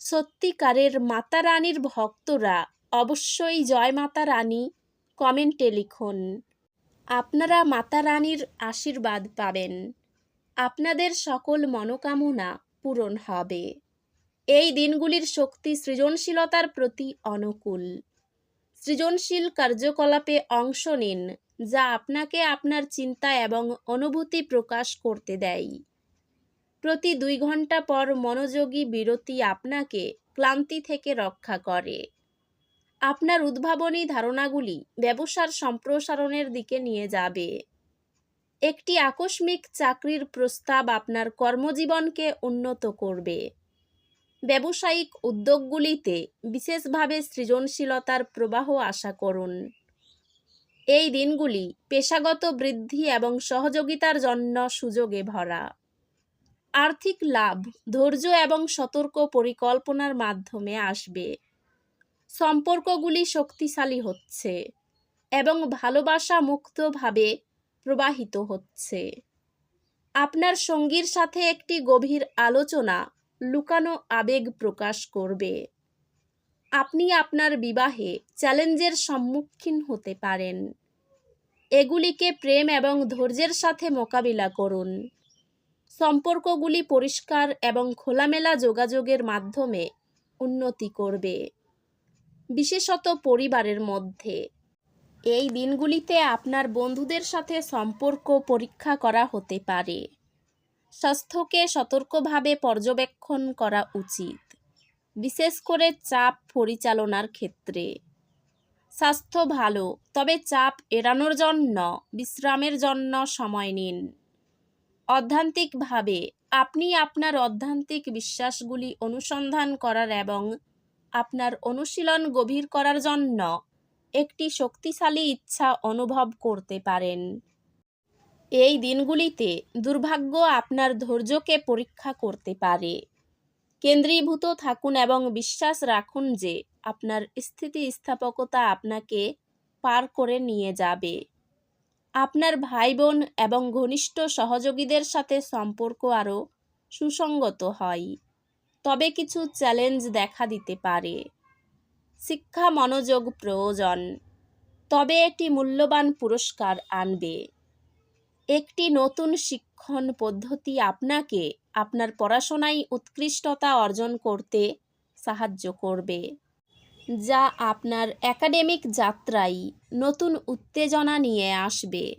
সত্যিকারের মাতা রানীর ভক্তরা অবশ্যই জয় মাতা রানী কমেন্টে লিখুন। আপনারা মাতা রানীর আশীর্বাদ পাবেন। আপনাদের সকল মনোকামনা পূরণ হবে। এই দিনগুলির শক্তি সৃজনশীলতার প্রতি অনুকূল। সৃজনশীল কার্যকলাপে অংশ নিন, যা আপনাকে আপনার চিন্তা এবং অনুভূতি প্রকাশ করতে দেয়। প্রতি দুই ঘণ্টা পর মনোযোগী বিরতি আপনাকে ক্লান্তি থেকে রক্ষা করে। আপনার উদ্ভাবনী ধারণাগুলি ব্যবসার সম্প্রসারণের দিকে নিয়ে যাবে। একটি আকস্মিক চাকরির প্রস্তাব আপনার কর্মজীবনকে উন্নত করবে। ব্যবসায়িক উদ্যোগগুলিতে বিশেষভাবে সৃজনশীলতার প্রবাহ আশা করুন। এই দিনগুলি পেশাগত বৃদ্ধি এবং সহযোগিতার জন্য সুযোগে ভরা। আর্থিক লাভ, ধৈর্য এবং সতর্ক পরিকল্পনার মাধ্যমে আসবে। সম্পর্কগুলি শক্তিশালী হচ্ছে এবং ভালোবাসা মুক্তভাবে প্রবাহিত হচ্ছে। আপনার সঙ্গীর সাথে একটি গভীর আলোচনা লুকানো আবেগ প্রকাশ করবে। আপনি আপনার বিবাহে চ্যালেঞ্জের সম্মুখীন হতে পারেন। এগুলিকে প্রেম এবং ধৈর্যের সাথে মোকাবিলা করুন। সম্পর্কগুলি পরিষ্কার এবং খোলামেলা যোগাযোগের মাধ্যমে উন্নতি করবে। বিশেষত পরিবারের মধ্যে। এই দিনগুলিতে আপনার বন্ধুদের সাথে সম্পর্ক পরীক্ষা করা হতে পারে। স্বাস্থ্যকে সতর্কভাবে পর্যবেক্ষণ করা উচিত। বিশেষ করে চাপ পরিচালনার ক্ষেত্রে। স্বাস্থ্য ভালো, তবে চাপ এড়ানোর জন্য, বিশ্রামের জন্য সময় নিন। অধ্যান্তিকভাবে আপনি আপনার অধ্যান্তিক বিশ্বাসগুলি অনুসন্ধান করার এবং আপনার অনুশীলন গভীর করার জন্য একটি শক্তিশালী ইচ্ছা অনুভব করতে পারেন। এই দিনগুলিতে দুর্ভাগ্য আপনার ধৈর্যকে পরীক্ষা করতে পারে। কেন্দ্রীভূত থাকুন এবং বিশ্বাস রাখুন যে আপনার স্থিতিস্থাপকতা আপনাকে পার করে নিয়ে যাবে। আপনার ভাই বোন এবং ঘনিষ্ঠ সহযোগীদের সাথে সম্পর্ক আরও সুসঙ্গত হয়। তবে কিছু চ্যালেঞ্জ দেখা দিতে পারে। শিক্ষা মনোযোগ প্রয়োজন। তবে এটি মূল্যবান পুরস্কার আনবে। একটি নতুন শিক্ষণ পদ্ধতি আপনাকে আপনার পড়াশোনায় উৎকৃষ্টতা অর্জন করতে সাহায্য করবে। যা আপনার একাডেমিক যাত্রায় নতুন উত্তেজনা নিয়ে আসবে।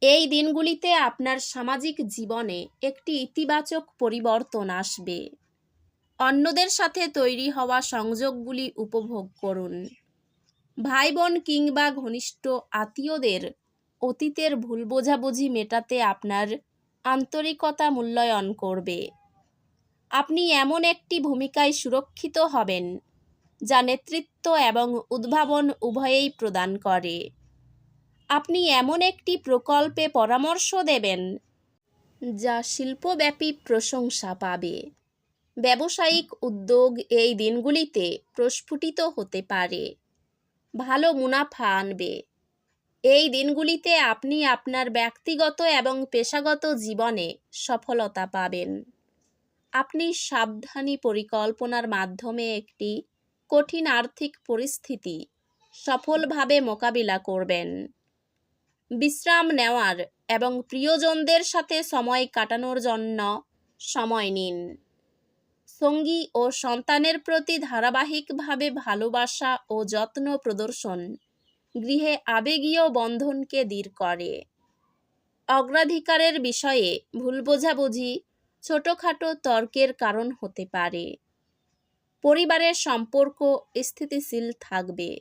এই দিনগুলিতে আপনার সামাজিক জীবনে একটি ইতিবাচক পরিবর্তন আসবে। অন্যদের সাথে তৈরি হওয়া সংযোগগুলি উপভোগ করুন। ভাই বোন কিংবা ঘনিষ্ঠ আত্মীয়দের অতীতের ভুল বোঝাবুঝি মেটাতে আপনার আন্তরিকতা মূল্যায়ন করবে। আপনি এমন একটি ভূমিকায় সুরক্ষিত হবেন। যা নেতৃত্ব এবং উদ্ভাবন উভয়েই প্রদান করে। আপনি এমন একটি প্রকল্পে পরামর্শ দেবেন যা শিল্পব্যাপী প্রশংসা পাবে। ব্যবসায়িক উদ্যোগ এই দিনগুলিতে প্রস্ফুটিত হতে পারে। ভালো মুনাফা আনবে। এই দিনগুলিতে আপনি আপনার ব্যক্তিগত এবং পেশাগত জীবনে সফলতা পাবেন। আপনি সাবধানী পরিকল্পনার মাধ্যমে একটি কঠিন আর্থিক পরিস্থিতি সফলভাবে মোকাবিলা করবেন। বিশ্রাম নেওয়ার এবং প্রিয়জনদের সাথে সময় কাটানোর জন্য সময় নিন। সঙ্গী ও সন্তানের প্রতি ধারাবাহিকভাবে ভালোবাসা ও যত্ন প্রদর্শন গৃহে আবেগীয় বন্ধনকে দূর করে। অগ্রাধিকারের বিষয়ে ভুল বোঝাবুঝি ছোটোখাটো তর্কের কারণ হতে পারে। পরিবারের সম্পর্ক স্থিতিশীল থাকবে।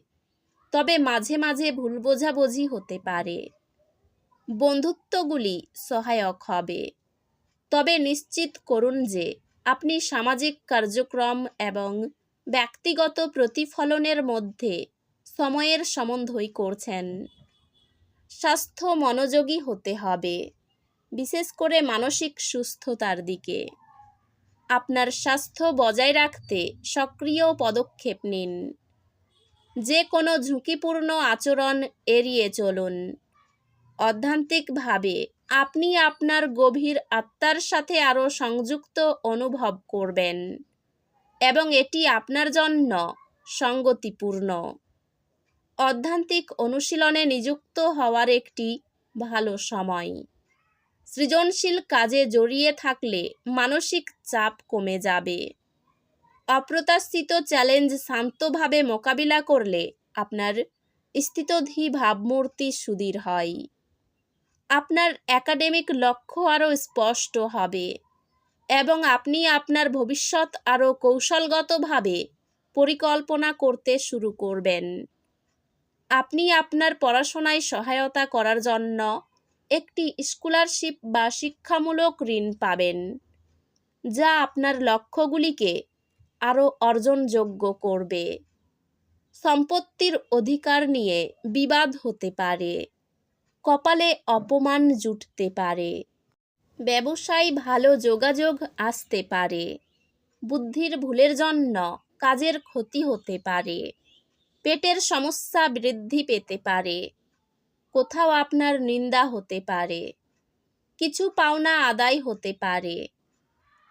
তবে মাঝে মাঝে ভুল বোঝাবুঝি হতে পারে। বন্ধুত্বগুলি সহায়ক হবে। তবে নিশ্চিত করুন যে আপনি সামাজিক কার্যক্রম এবং ব্যক্তিগত প্রতিফলনের মধ্যে সময়ের সমন্বয় করছেন। স্বাস্থ্য মনোযোগী হতে হবে, বিশেষ করে মানসিক সুস্থতার দিকে। আপনার স্বাস্থ্য বজায় রাখতে সক্রিয় পদক্ষেপ নিন। যে কোনো ঝুঁকিপূর্ণ আচরণ এড়িয়ে চলুন। অধ্যান্তিকভাবে, আপনি আপনার গভীর আত্মার সাথে আরও সংযুক্ত অনুভব করবেন এবং এটি আপনার জন্য সঙ্গতিপূর্ণ। অধ্যান্তিক অনুশীলনে নিযুক্ত হওয়ার একটি ভালো সময়। সৃজনশীল কাজে জড়িয়ে থাকলে মানসিক চাপ কমে যাবে। অপ্রত্যাশিত চ্যালেঞ্জ শান্তভাবে মোকাবিলা করলে আপনার স্থিতধী ভাবমূর্তি সুদীর হয়। আপনার একাডেমিক লক্ষ্য আরও স্পষ্ট হবে এবং আপনি আপনার ভবিষ্যৎ আরও কৌশলগতভাবে পরিকল্পনা করতে শুরু করবেন। আপনি আপনার পড়াশোনায় সহায়তা করার জন্য একটি স্কলারশিপ বা শিক্ষামূলক ঋণ পাবেন, যা আপনার লক্ষ্যগুলিকে আরও অর্জনযোগ্য করবে। সম্পত্তির অধিকার নিয়ে বিবাদ হতে পারে, কপালে অপমান জুটতে পারে, ব্যবসায় ভালো যোগাযোগ আসতে পারে, বুদ্ধির ভুলের জন্য কাজের ক্ষতি হতে পারে, পেটের সমস্যা বৃদ্ধি পেতে পারে। কোথাও আপনার নিন্দা হতে পারে, কিছু পাওনা আদায় হতে পারে,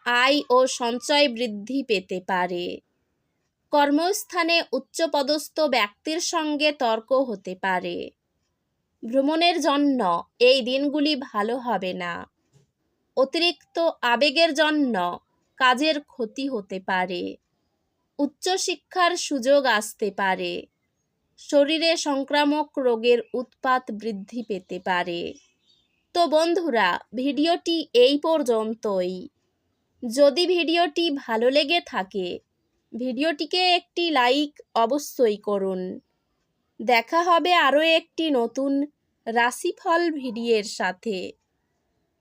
আয় ও সঞ্চয় বৃদ্ধি পেতে পারে, কর্মস্থানে উচ্চপদস্থ ব্যক্তির সঙ্গে তর্ক হতে পারে, ভ্রমণের জন্য এই দিনগুলি ভালো হবে না, অতিরিক্ত আবেগের জন্য কাজের ক্ষতি হতে পারে, উচ্চশিক্ষার সুযোগ আসতে পারে। শরীরে সংক্রামক রোগের উৎপাত বৃদ্ধি পেতে পারে। তো বন্ধুরা, ভিডিওটি এই পর্যন্তই। যদি ভিডিওটি ভালো লেগে থাকে, ভিডিওটিকে একটি লাইক অবশ্যই করুন। দেখা হবে আরও একটি নতুন রাশিফল ভিডিওর সাথে।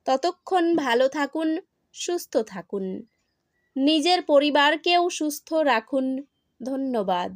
ততক্ষণ ভালো থাকুন, সুস্থ থাকুন। নিজের পরিবারকেও সুস্থ রাখুন। ধন্যবাদ।